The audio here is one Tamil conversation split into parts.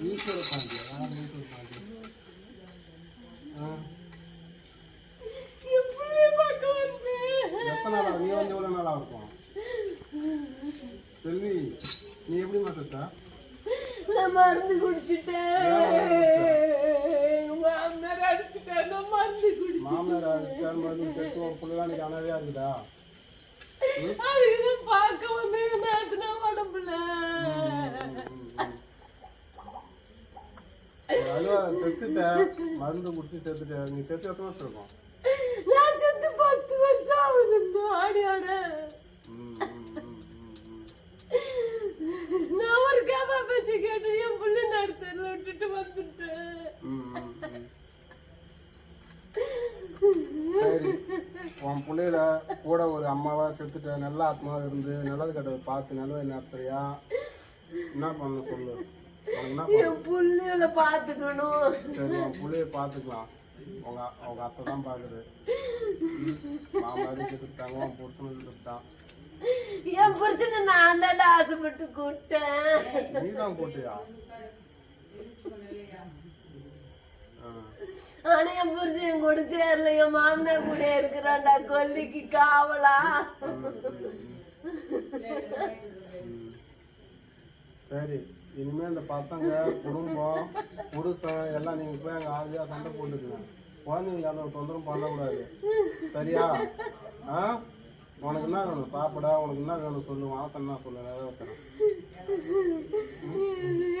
ஈஸ்வர பாண்டியா யார் ஈஸ்வர பாண்டியா பார்க்க நீ வந்து எவ்வளோ நாளாக இருக்கும் செல்வி நீ எப்படி மாத்தா நான் மருந்து குடிச்சிட்டேன் மாமனார் அடிச்சுட்டேன் மருந்து குடிச்சேன் மாமனார் அடிச்சார் மருந்து செத்து இருக்குதா அதுக்கு பார்க்க வந்து உடம்புல அழுவா செத்துட்ட மருந்து குடிச்சு செத்துட்ட நீ செத்து எத்தனை வருஷம் இருக்கும்? நான் செத்து பத்து வருஷம் ஆகுது இந்த. நான் ஒரு கேபா பேச்சு கேட்டு என் புள்ள நடத்தல விட்டுட்டு வந்துட்டேன். சரி. உன் பிள்ளையில கூட ஒரு அம்மாவா செத்துட்ட நல்ல ஆத்மாவா இருந்து நல்லது கெட்டதை பார்த்து நல்லது நடத்துறியா என்ன பண்ண சொல்லு? புள்ளையில பாத்துக்கணும் சரி உன் பிள்ளைய பார்த்துக்கலாம். உங்க அவங்க அத்தை தான் உன் புருஷனும் செத்துட்டான் என் புருஷனை நான் தான் ஆசைப்பட்டு கூப்பிட்டேன். நீ தான் கூட்டியா ஆ. ஆனா என் புருஷன் கூட சேரல. என் மாமனார் கூட இருக்கிறான்டா. கொல்லிக்கு காவலா. சரி. இனிமே இந்த பசங்க குடும்பம் புருஷன் எல்லாம் நீங்க போய் அங்க ஆதியா சண்டை போட்டுக்குங்க. குழந்தைங்க அந்த தொந்தரவு பண்ணக்கூடாது. சரியா? ஆ? உனக்கு என்ன வேணும்? சாப்பிட. உனக்கு என்ன வேணும் சொல்லு. வாசம் என்ன சொல்லு? நிறைவேற்றணும்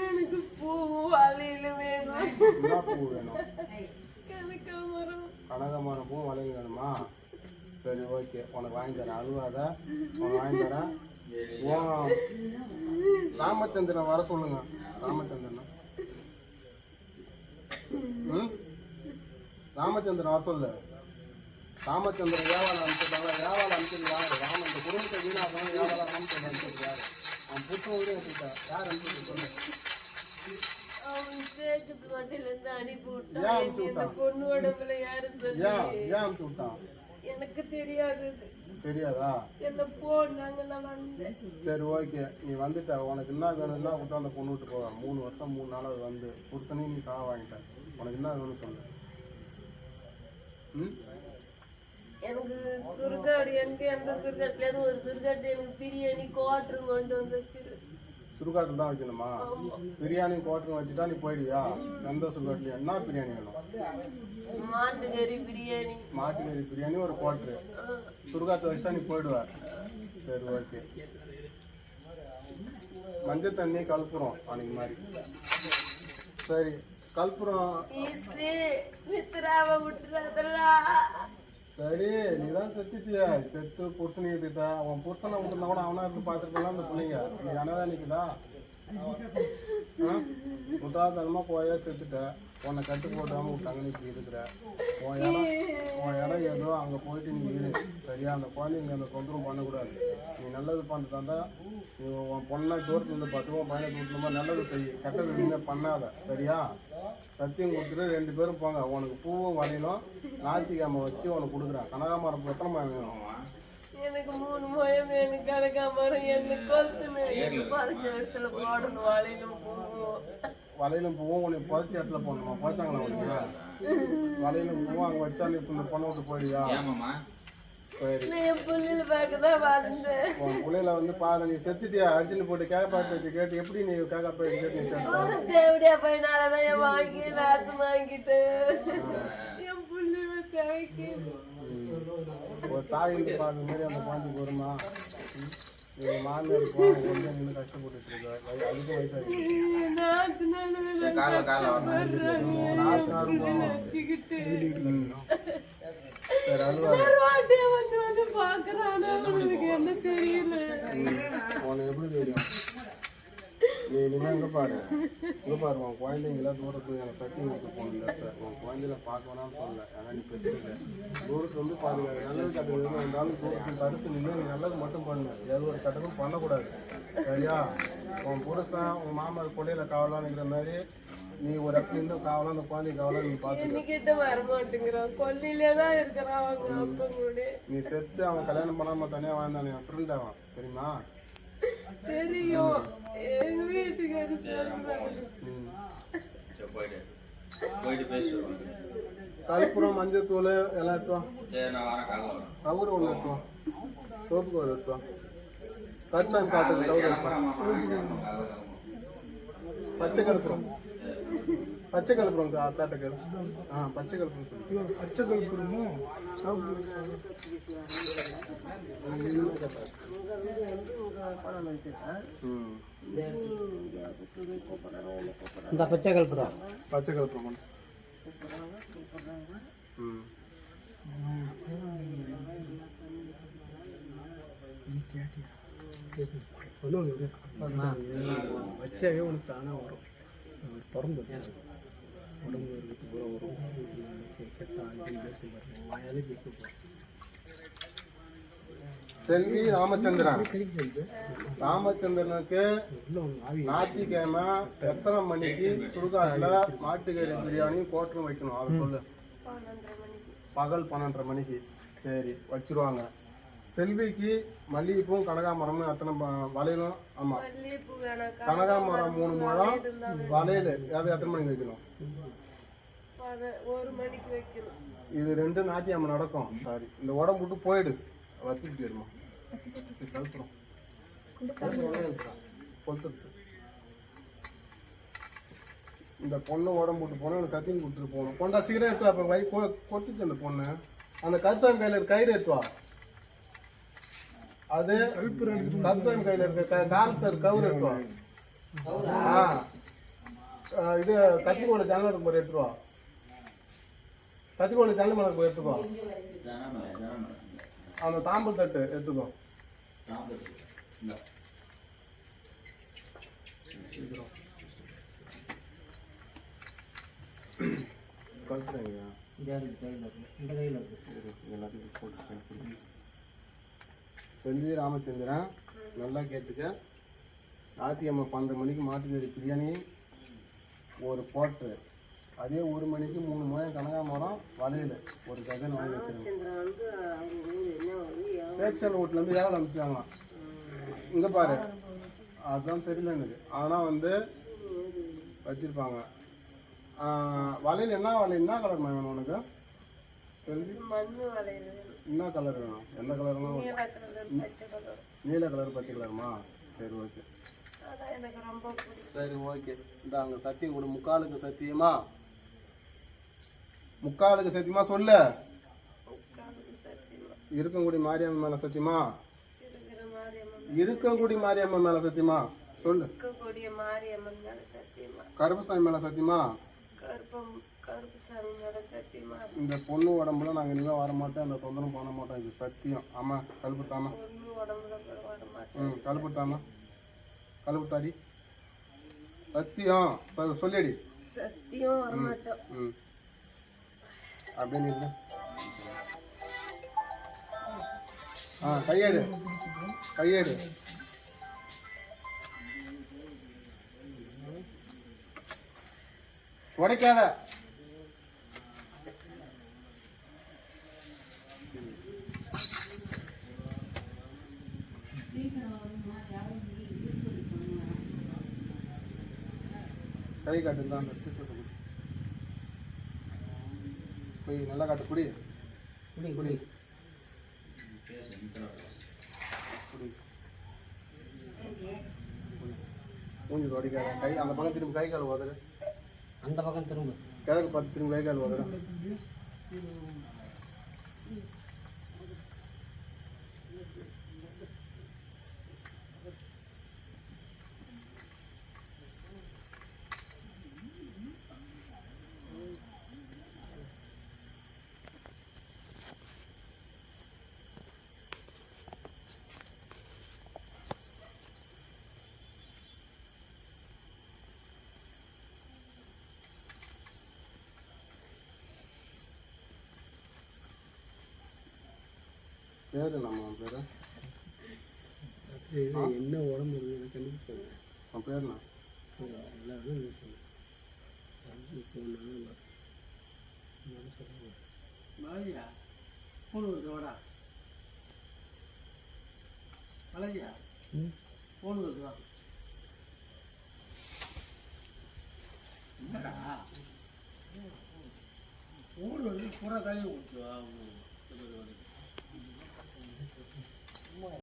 எனக்கு பூ வேணும். பூ வேணும்? கனகாமரம். கனகமரம் பூ வளைங்க வேணுமா? சரி ஓகே. உனக்கு வாங்கி தரேன். அழுவாத உனக்கு வாங்கி தரேன். உன் ராமச்சந்திரன் வர சொல்லுங்க. ராமச்சந்திரன். ம்? ராமச்சந்திரன் வர சொல்லு. ராமச்சந்திரன் வியாபாரம் அனுப்பிச்சிட்டாங்க வியாபாரம் அனுப்பிச்சது யாரு? ராம இந்த குடும்பத்தை வீணாக்கணும் வியாபாரம் ராமச்சந்திரன் அனுப்பிச்சது யாரு? அவன் புத்தகம் வீடு வச்சுட்டா யார் அனுப்பிச்சது? சொல்லு. ஏன் அனுப்பிச்சு விட்டான்? ஏன்? அனுப்பிச்சு விட்டான்? எனக்கு தெரியாது. தெரியாதா? என்ன போனாங்க நான் வந்தேன் சரி ஓகே. நீ வந்துட்ட. உனக்கு என்ன வேணும்னா விட்டு அந்த பொண்ணு விட்டு போவேன். மூணு வருஷம் மூணு நாள் அது வந்து. புருஷனையும் நீ காவ வாங்கிட்ட. உனக்கு என்ன வேணும் சொல்லு. ம்? எனக்கு சுருக்காடு எங்க? எந்த சுருக்காட்டுல இருந்து ஒரு சுருக்காட்டு எனக்கு பிரியாணி கோட்டரு கொண்டு வந்துச்சு சுடுகாட்டில் தான் வைக்கணுமா? பிரியாணி கோட்டர் வச்சுட்டா நீ போயிடுவியா? எந்த சுடுகாட்டுலையும்? என்ன பிரியாணி வேணும்? மாட்டுக்கறி பிரியாணி. மாட்டுக்கறி பிரியாணி ஒரு கோட்டரு சுடுகாட்டை வச்சா நீ போயிடுவ. சரி ஓகே மஞ்சள் தண்ணி கல்புரம் அன்னைக்கு மாதிரி. சரி கல்புரம் சரி நீ தான் செத்துட்டியா. செத்து புருஷனை ஏற்றிட்ட அவன் புருஷனை விட்டுருந்தா கூட அவனா இருந்து பார்த்துருக்கலாம் அந்த பிள்ளைங்க. நீ அனதா நிற்குதா முட்டாள்தனமா போயா செத்துட்ட உன்னை கட்டு போட்டாமல் விட்டாங்க நீ இப்படி இருக்கிற. உன் இடம் உன் இடம் ஏதோ அங்கே போயிட்டு நீ இரு. சரியா? அந்த குழந்தைங்க அந்த தொந்தரவு பண்ணக்கூடாது. நீ நல்லது பண்ணுறதா இருந்தா நீ உன் பொண்ணை தூரத்துல இருந்து பத்து உன் பையனை தூரத்துல நல்லது செய். கெட்டது எதுவுமே பண்ணாத. சரியா? சத்தியம் கொடுத்துட்டு ரெண்டு பேரும் போங்க. உனக்கு பூவும் வரையிலும் ஞாயிற்றுக்கிழமை வச்சு உனக்கு கொடுக்குறேன். கனகாமரம் எத்தனை மரம் வேணும். எனக்கு மூணு மயம் எனக்கு கனகாமரம் எனக்கு கொசுன்னு எனக்கு பறிச்ச இடத்துல போடணும் வாழையிலும் போவோம். வளையலும் பூவும் உனக்கு புதைச்ச இடத்துல போடணுமா. புதைச்சாங்களா உனக்கு? வளையலும் பூவும் அங்கே வச்சா நீ இப்ப இந்த பொண்ணை விட்டு போயிடுவியா? உன் பிள்ளையில வந்து பாரு நீ செத்துட்டியா? அர்ஜுன் போட்டு கேட்க பாட்டு கேட்டு எப்படி நீ செத்த? ஒரு தேவடியா பையனாலதான் வாங்கி நாசம் வாங்கிட்டு என் புள்ளி தேவைக்கு. வந்து பாக்குற மாதிரி அந்த குழந்தைக்கு வருமா? நீங்க மாமியார் நின்று வயசாகி வாட்டியா வந்து எப்படி தெரியும்? நீ இனிமே இங்க பாரு? இங்க பாரு உன் குழந்தைங்கள தூரத்துல எனக்கு சட்டி கொடுத்து இடத்துல. உன் குழந்தைல பார்க்க வேணாம்னு சொல்லல. ஏன்னா நீ பெற்றுக்க. தூரத்துல வந்து பாருங்க நல்லது கட்டது எதுவும் இருந்தாலும் தூரத்தில் தடுத்து நின்று நீ நல்லது மட்டும் பண்ணு. எது ஒரு கட்டமும் பண்ணக்கூடாது. சரியா? உன் புருஷன் உன் மாமா கொள்ளையில காவலாம் நிற்கிற மாதிரி நீ ஒரு இடத்துல இருந்து காவலாம் அந்த குழந்தை காவலாம் நீ பார்த்து என்கிட்ட வர மாட்டேங்கிறான் கொல்லிலே தான் இருக்கிறான் அவங்க நீ செத்து அவன் கல்யாணம் பண்ணாம தனியா வாழ்ந்தானே ஃப்ரெண்ட் அவன் தெரியுமா? தெரியும். எங்க வீட்டுக்காரு கற்பூரம் மஞ்சள் தூள் எல்லாம் வரேன் கவுரு ஒன்று எடுத்துவோம் சோப்பு கவுரு எடுத்துவோம் கருத்தாங்க பார்த்து கவுரு. பச்சை கருப்புறம் பச்சை கருப்புறம் காட்டுக்கு ஆ பச்சை சொல்லு. பச்சை கருப்புறமும் ம் இந்த பச்சை கருப்புறம் பச்சை ம். வச்சாவே உனக்கு தானே வரும். அது திறந்து உடம்பு பூரா வரும் கெட்ட பேசும் பாருங்க. வாயாலே பேச போகிறோம் செல்வி ராமச்சந்திரன். ராமச்சந்திரனுக்கு ஞாயிற்றுக்கிழமை எத்தனை மணிக்கு சுடுகாட்டில் மாட்டுக்கறி பிரியாணி கோட்டரும் வைக்கணும்? அதை சொல்லு. பகல் பன்னெண்டரை மணிக்கு. சரி வச்சிருவாங்க. செல்விக்கு மல்லிகைப்பூவும் கனகாமரமும் அத்தனை வளையலும்? ஆமாம் கனகாமரம் மூணு முழம் வளையல் அது எத்தனை மணிக்கு வைக்கணும்? இது ரெண்டு நாத்தியாம நடக்கும். சாரி இந்த உடம்பு விட்டு போயிடு. வத்திட்டு போயிடுமா சரி கழுத்துறோம் கொளுத்துட்டு இந்த பொண்ணு உடம்பு விட்டு போனோம் எனக்கு சத்தியம் கொடுத்துட்டு போகணும். கொண்டா சிகரெட் எடுத்து அப்போ வை கொ- கொட்டுச்சு அந்த பொண்ணு. அந்த கருத்தாமி கையில் இருக்க கயிறு எடுத்துவா? அது கருத்தாமி கையில் இருக்க க- காலத்தர் கவுரு எடுத்துவா? ஆ. ஆ, இது கத்திரிக்கோளை ஜன்னல் போய் எடுத்துருவா? கத்திரிக்கோளை ஜன்னல் மேலே போய் எடுத்துருவா? அந்த தாம்பல் தட்டு எடுத்துக்கோ. இந்த கையில் செல்வி ராமச்சந்திரன் நல்லா கேட்டுக்க. ஞாயிற்றுக்கிழமை பன்னெண்டு மணிக்கு மாட்டுக்கறி பிரியாணி ஒரு போட்டு அதே ஒரு மணிக்கு மூணு முழம் கனகாமரம் வளையல் ஒரு டஜன் வாங்கி வச்சிருங்க சேக்ஷன் வீட்லேருந்து ஏழை அனுப்பிச்சாங்களாம். இங்கே பாரு. அதுதான் தெரியல எனக்கு. ஆனால் வந்து வச்சுருப்பாங்க. வளையல் என்ன வளையல் என்ன கலர் வேணும் உனக்கு? என்ன கலர் வேணும்? எந்த கலர்னா நீல கலர் பச்சை கலருமா சரி ஓகே சரி ஓகே இந்த அங்கே சத்தியம் கொடு. முக்காலுக்கு சத்தியமா? முக்காலுக்கு சத்தியமா சொல்லு? இருக்கங்குடி மாரியம்மன் மேலே சத்தியமா? இருக்கங்குடி மாரியம்மன் மேலே சத்தியமா? சொல்லு. கருப்பசாமி மேலே சத்தியமா? இந்த பொண்ணு உடம்புல நாங்கள் இனிமேல் வர மாட்டோம் அந்த தொந்தரவு பண்ண மாட்டோம். இது சத்தியம். வர மாட்டேன் ம் கழுப்புத்தாமா கழுப்புத்தாடி சத்தியம். சொல்லிடி சத்தியம் வர மாட்டோம் ம். அப்படின்னு இல்லை ஆ கையேடு. கையேடு. உடைக்காத. கை காட்டு தான் அந்த தீர்த்தத்தை கொடு. போய் நல்லா காட்டு குடி. குடி குடி. மூஞ்சி தொடைக்காத கை அந்த பக்கம் திரும்பி கை கால் உதறு. அந்த பக்கம் திரும்ப. கிழக்கு பார்த்து திரும்பி கை கால் உதறு. பேரு நம்ம அவன் பேரு? என்ன உடம்பு இருக்கு? எனக்கு கண்டுபிடிச்சாங்க அவன் பேர் என்ன எல்லாரும் மலையா? ஃபோன் வருது வாடா. மலையா? ஃபோன் வருது வா என்னடா? ஊடு வந்து பூரா கழுவி கொடுத்துருவா